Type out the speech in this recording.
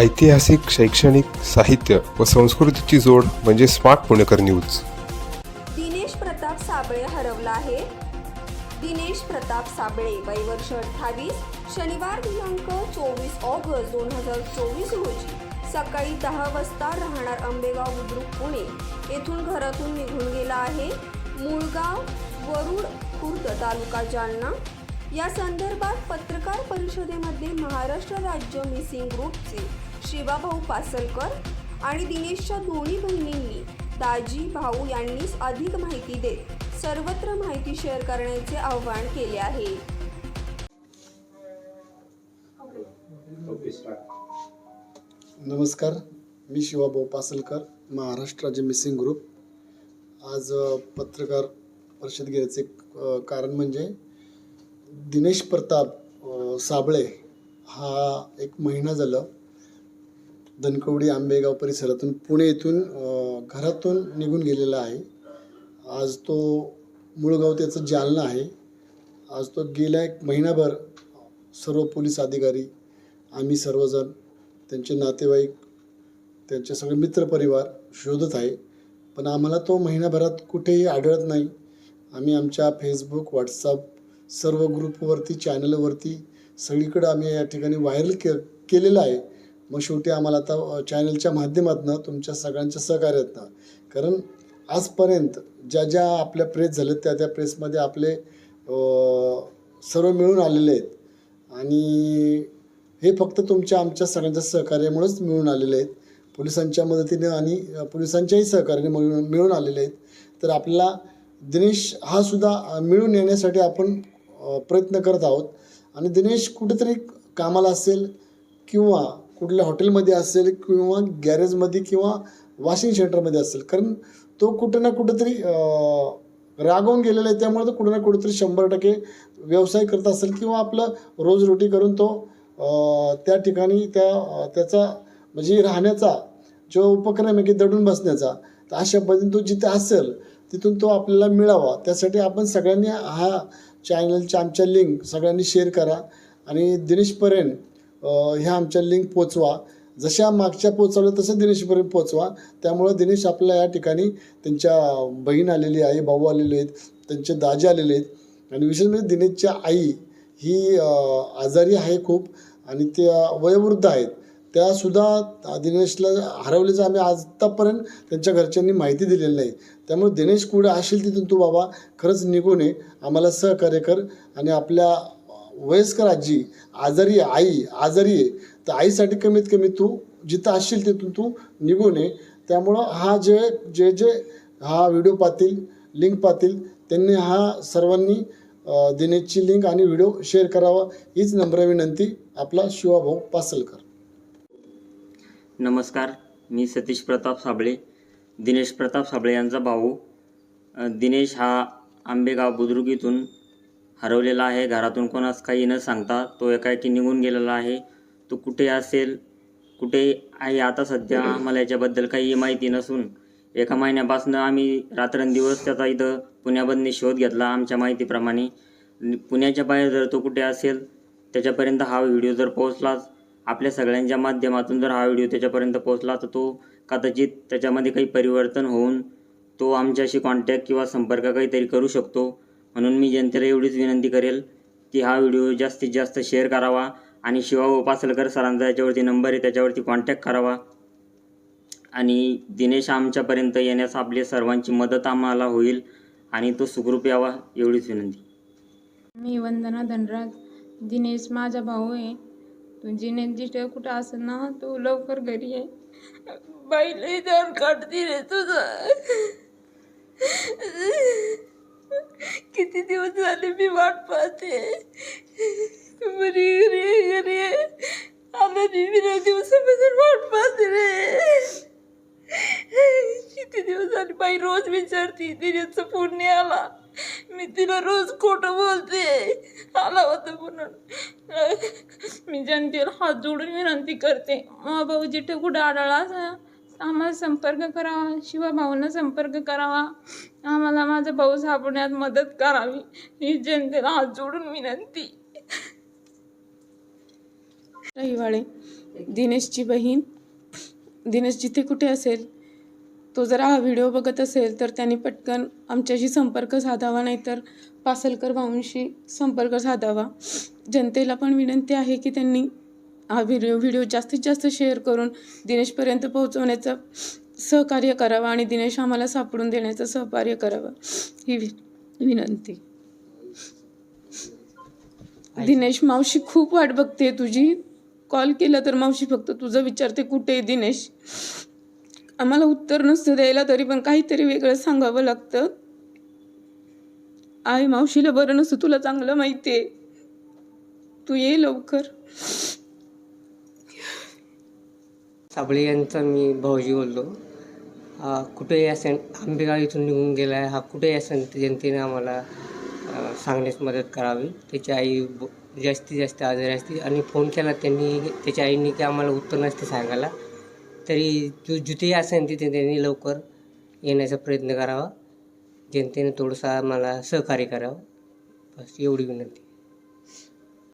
ऐतिहासिक शैक्षणिक साहित्य व संस्कृतीची जोड म्हणजे स्मार्ट पुणेकर न्यूज. दिनेश प्रताप साबळे हरवला आहे. दिनेश प्रताप साबळे वय वर्ष अठ्ठावीस शनिवार दिनांक चोवीस ऑगस्ट दोन हजार चोवीस रोजी सकाळी दहा वाजता राहणार आंबेगाव बुद्रुक पुणे येथून घरातून निघून गेला आहे. मुळगाव वरुड खुर्द तालुका जालना. या संदर्भात पत्रकार परिषदेमध्ये महाराष्ट्र राज्य मिसिंग ग्रुपचे शिवाभाऊ पासलकर आणि दिनेशच्या दोन्ही बहिणींनी दाजी भाऊ यांनी अधिक माहिती देत सर्वत्र माहिती शेअर करण्याचे आवाहन केले आहे. नमस्कार मी शिवाभाऊ पासलकर महाराष्ट्र राज्य मिसिंग ग्रुप. आज पत्रकार परिषद घेण्याचे कारण म्हणजे दिनेश प्रताप साबळे हा एक महिना झालं धनकवडी आंबेगाव परिसरातून पुणे येथून घरातून निघून गेलेला आहे. आज तो मुळगाव त्याचं जालना आहे. आज तो गेल्या एक महिनाभर सर्व पोलीस अधिकारी आम्ही सर्वजण त्यांचे नातेवाईक त्यांचे सगळे मित्रपरिवार शोधत आहे. पण आम्हाला तो महिनाभरात कुठेही आढळत नाही. आम्ही आमच्या फेसबुक व्हॉट्सअप सर्व ग्रुपवरती चॅनलवरती सगळीकडं आम्ही या ठिकाणी व्हायरल के केलेलं आहे. मग शेवटी आम्हाला आता चॅनलच्या माध्यमातून तुमच्या सगळ्यांच्या सहकार्यातनं कारण आजपर्यंत ज्या ज्या आपल्या प्रेस झाल्यात त्या त्या प्रेसमध्ये आपले सर्व मिळून आलेले आहेत. आणि हे फक्त तुमच्या आमच्या सगळ्यांच्या सहकार्यामुळेच मिळून आलेले आहेत. पोलिसांच्या मदतीने आणि पोलिसांच्याही सहकार्याने मिळून मिळून आलेले आहेत. तर आपल्याला दिनेश हा सुद्धा मिळून येण्यासाठी आपण प्रयत्न करत आहोत. आणि दिनेश कुठेतरी कामाला असेल किंवा कुठल्या हॉटेलमध्ये असेल किंवा गॅरेजमध्ये किंवा वॉशिंग सेंटरमध्ये असेल. कारण तो कुठं ना कुठंतरी रागवून गेलेला आहे. त्यामुळे तो कुठं ना कुठंतरी शंभर टक्के व्यवसाय करत असेल किंवा आपलं रोजरोटी करून तो त्या ठिकाणी त्या त्याचा म्हणजे राहण्याचा जो उपक्रम आहे की दडून बसण्याचा तर अशा पद्धतीने तो जिथे असेल तिथून तो आपल्याला मिळावा. त्यासाठी आपण सगळ्यांनी हा चॅनलच्या आमच्या लिंक सगळ्यांनी शेअर करा. आणि दिनेशपर्यंत ह्या आमच्या लिंक पोचवा. जशा मागच्या पोचवल्या तसं दिनेशपर्यंत पोचवा त्यामुळं दिनेश आपल्या या ठिकाणी त्यांच्या बहीण आलेली आई भाऊ आलेले आहेत त्यांचे दाजे आलेले आहेत. आणि विशेष म्हणजे दिनेशच्या आई ही आजारी आहे खूप आणि त्या वयोवृद्ध आहेत. त्यासुद्धा दिनेशला हरवल्याचं आम्ही आत्तापर्यंत त्यांच्या घरच्यांनी माहिती दिलेली नाही. त्यामुळे दिनेश कुठे असेल तिथून तू बाबा खरंच निघून ये. आम्हाला सहकार्य कर आणि आपल्या वयस्कर आजी आजारी आहे आई आजारी आहे तर आईसाठी कमीत कमी तू जिथं असशील तिथून तू निघून नये त्यामुळं हा जे जे जे हा व्हिडिओ पाहतील लिंक पाहतील त्यांनी हा सर्वांनी देण्याची दिनेशची लिंक आणि व्हिडिओ शेअर करावा हीच नम्र विनंती आपला शिवाभाऊ पासलकर. नमस्कार मी सतीश प्रताप साबळे दिनेश प्रताप साबळे यांचा भाऊ. दिनेश हा आंबेगाव बुद्रुक इथून हरवलेला आहे. घरातून कोणास काही न सांगता तो एकाएकी निघून गेलेला आहे. तो कुठे असेल? कुठे आहे आता सध्या? आम्हाला याच्याबद्दल काही माहिती नसून एका महिन्यापासून आम्ही रात्रंदिवस त्याचा इथं पुण्यामधने शोध घेतला आमच्या माहितीप्रमाणे. पुण्याच्या बाहेर जर तो कुठे असेल त्याच्यापर्यंत हा व्हिडिओ जर पोहोचलाच आपल्या सगळ्यांच्या माध्यमातून जर हा व्हिडिओ त्याच्यापर्यंत पोहोचला तर तो कदाचित त्याच्यामध्ये काही परिवर्तन होऊन तो आमच्याशी कॉन्टॅक्ट किंवा संपर्क काहीतरी करू शकतो. म्हणून मी जनतेला एवढीच विनंती करेल की हा व्हिडिओ जास्तीत जास्त शेअर करावा आणि शिवा उपासलकर सरांचा याच्यावरती नंबर आहे त्याच्यावरती कॉन्टॅक्ट करावा. आणि दिनेश आमच्यापर्यंत येण्यास आपली सर्वांची मदत आम्हाला होईल आणि तो सुखरूप यावा एवढीच विनंती. मी वंदना धनराज. दिनेश माझा भाऊ आहे. तू जिनेश जिथे कुठं असेल ना तू लवकर घरी ये. बाईला जाऊन काढती रे तुझं. किती दिवस झाले मी वाट पाहते. घरी घरी ये, घरी ये. मी बिना दिवसापासून वाट पाहते रे. किती दिवस झाले बाई रोज विचारते दिनेशचा फोन नाही आला मी तिला रोज खोटं बोलते. आला होता म्हणून. मी जनतेला हात जोडून विनंती करते. मा भाऊ जिथे कुठं आढळला आम्हाला संपर्क करावा शिवा भाऊंना संपर्क करावा. आम्हाला माझा भाऊ सापडण्यात मदत करावी ही जनतेला हात जोडून विनंती. रहिवाळे दिनेशची बहीण दिनेश जिथे कुठे असेल तो जर हा व्हिडिओ बघत असेल तर त्यांनी पटकन आमच्याशी संपर्क साधावा नाहीतर पासलकर भाऊंशी संपर्क साधावा. जनतेला पण विनंती आहे की त्यांनी हा व्हिडिओ व्हिडिओ जास्तीत जास्त शेअर करून दिनेशपर्यंत पोहोचवण्याचं सहकार्य करावं आणि दिनेश आम्हाला सापडून देण्याचं सहकार्य करावं. ही विनंती. दिनेश मावशी खूप वाट बघते तुझी. कॉल केला तर मावशी फक्त तुझं विचारते कुठे आहे दिनेश? आम्हाला उत्तर नसतं द्यायला तरी पण काहीतरी वेगळं सांगावं लागतं. आई मावशीला बरं नसतं तुला चांगलं माहिती आहे तू ये लवकर. साबळे यांचा मी भाऊजी बोललो. हा कुठेही असेल आंबेगाव इथून निघून गेला आहे हा कुठेही असेल जनतेने आम्हाला सांगण्यास मदत करावी? त्याची आई ब- जास्तीत जास्त आजारी असते आणि फोन केला त्यांनी त्याच्या आईने की आम्हाला उत्तर नसते सांगायला. तरी जो जिथेही असेल तिथे त्यांनी लवकर येण्याचा प्रयत्न करावा. जनतेने थोडंसं आम्हाला सहकार्य करावं. बस एवढी विनंती.